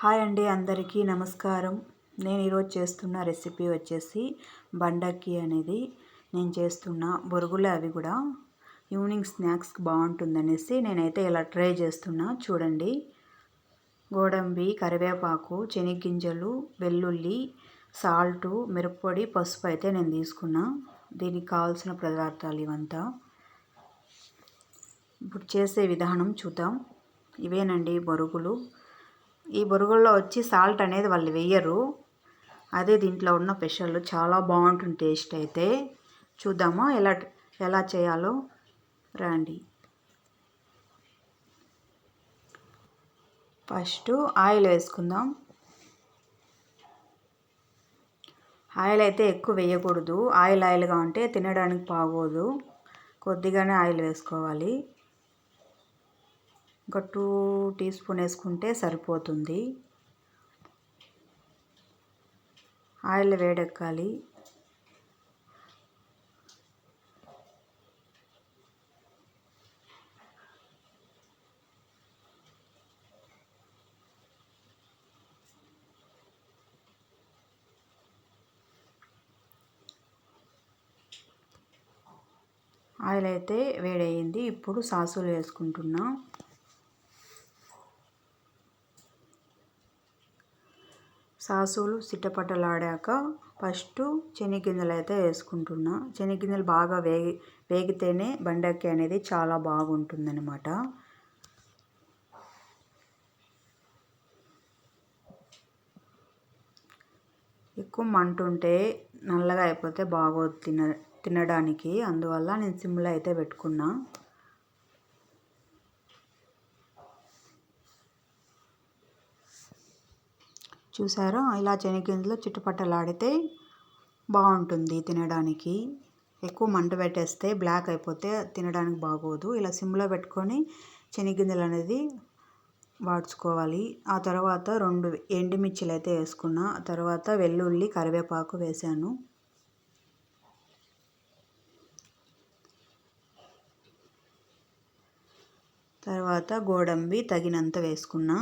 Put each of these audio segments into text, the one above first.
Hi అండి అందరికీ నమస్కారం. నేను ఈరోజు చేస్తున్న రెసిపీ వచ్చేసి బండక్కి అనేది. నేను చేస్తున్న బొరుగులు అవి కూడా. ఈవినింగ్ స్నాక్స్కి బాగుంటుందనేసి నేనైతే ఇలా ట్రై చేస్తున్నా. చూడండి. గోడంబి కరివేపాకు శనగ్గింజలు వెల్లుల్లి సాల్టు మిరప్పొడి పసుపు అయితే నేను తీసుకున్నా. దీనికి కావాల్సిన పదార్థాలు ఇవంతా. ఇప్పుడు చేసే విధానం చూద్దాం. ఇవేనండి బొరుగులు. ఈ బొరుగుల్లో వచ్చి సాల్ట్ అనేది వాళ్ళు వేయరు. అదే దీంట్లో ఉన్న స్పెషల్ చాలా బాగుంటుంది టేస్ట్ అయితే. చూద్దామా ఎలా ఎలా చేయాలో. రండి. ఫస్ట్ ఆయిల్ వేసుకుందాం. ఆయిల్ అయితే ఎక్కువ వేయకూడదు. ఆయిల్ ఆయిల్గా ఉంటే తినడానికి బాగోదు. కొద్దిగానే ఆయిల్ వేసుకోవాలి. ఒక టూ టీ స్పూన్ వేసుకుంటే సరిపోతుంది. ఆయిల్ వేడెక్కాలి. ఆయిల్ అయితే వేడయింది ఇప్పుడు సాసులు వేసుకుంటున్నాం. సాసులు సిట్టపట్టలాడాక ఫస్ట్ శనగగింజలు అయితే వేసుకుంటున్నా. శనగగింజలు బాగా వేగి వేగితేనే బండక్కి అనేది చాలా బాగుంటుంది అనమాట ఎక్కువ మంట ఉంటే నల్లగా అయిపోతే బాగోదు తిన తినడానికి. అందువల్ల నేను సిమ్లో అయితే పెట్టుకున్నా. చూసారా? ఇలా చెనిగింజలు చుట్టుపట్టలాడితే బాగుంటుంది తినడానికి. ఎక్కువ మంట పెట్టేస్తే బ్లాక్ అయిపోతే తినడానికి బాగోదు. ఇలా సిమ్లో పెట్టుకొని చెనిగ్గింజలు అనేది వాడ్చుకోవాలి. ఆ తర్వాత రెండు ఎండుమిర్చిలు అయితే వేసుకున్నా. ఆ తర్వాత వెల్లుల్లి కరివేపాకు వేసాను. తర్వాత గోడంబి తగినంత వేసుకున్నా.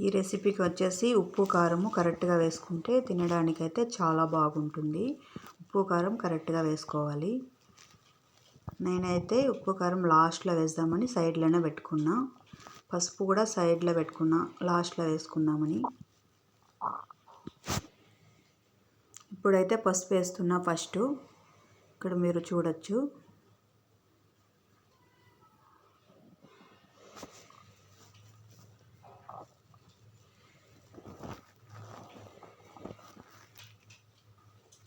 ఈ రెసిపీకి వచ్చేసి ఉప్పు కారము కరెక్ట్గా వేసుకుంటే తినడానికైతే చాలా బాగుంటుంది. ఉప్పు కారం కరెక్ట్గా వేసుకోవాలి. నేనైతే ఉప్పు కారం లాస్ట్లో వేద్దామని సైడ్లోనే పెట్టుకున్నా. పసుపు కూడా సైడ్లో పెట్టుకున్నా లాస్ట్లో వేసుకుందామని. ఇప్పుడైతే పసుపు వేస్తున్నా ఫస్ట్. ఇక్కడ మీరు చూడొచ్చు.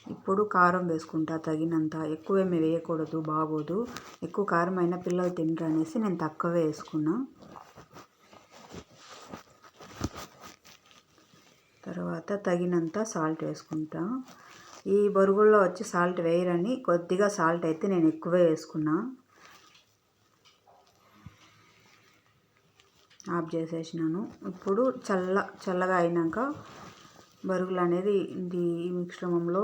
ఇప్పుడు కారం వేసుకుంటా తగినంత. ఎక్కువేమీ వేయకూడదు బాగోదు ఎక్కువ కారం అయినా పిల్లలు తినరు అనేసి నేను తక్కువే వేసుకున్నా. తర్వాత తగినంత సాల్ట్ వేసుకుంటా. ఈ బొరుగుల్లో వచ్చి సాల్ట్ వేయరని కొద్దిగా సాల్ట్ అయితే నేను ఎక్కువే వేసుకున్నా. ఆఫ్ చేసేసినాను. ఇప్పుడు చల్ల చల్లగా అయినాక బరుగులు అనేది ఇది ఈ మిశ్రమంలో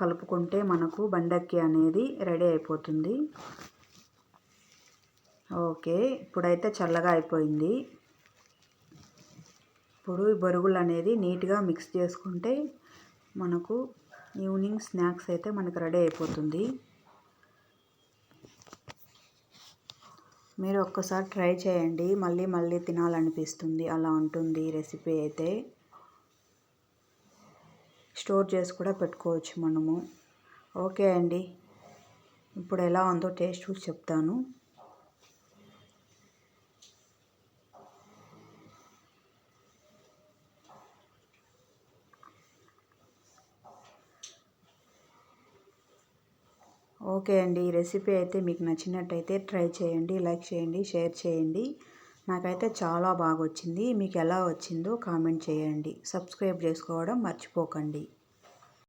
కలుపుకుంటే మనకు బండక్కి అనేది రెడీ అయిపోతుంది. ఓకే ఇప్పుడైతే చల్లగా అయిపోయింది. ఇప్పుడు ఈ బరుగులు అనేది నీట్గా మిక్స్ చేసుకుంటే మనకు ఈవినింగ్ స్నాక్స్ అయితే మనకు రెడీ అయిపోతుంది. మీరు ఒక్కసారి ట్రై చేయండి. మళ్ళీ మళ్ళీ తినాలనిపిస్తుంది. అలా ఉంటుంది రెసిపీ అయితే. స్టోర్ చేసి కూడా పెట్టుకోవచ్చు మనము. ఓకే అండి. ఇప్పుడు ఎలా ఉందో టేస్ట్ చూసి చెప్తాను. ఓకే అండి. ఈ రెసిపీ అయితే మీకు నచ్చినట్టయితే ట్రై చేయండి లైక్ చేయండి షేర్ చేయండి. నాకైతే చాలా బాగా వచ్చింది మీకు ఎలా వచ్చిందో కామెంట్ చేయండి. సబ్స్క్రైబ్ చేసుకోవడం మర్చిపోకండి.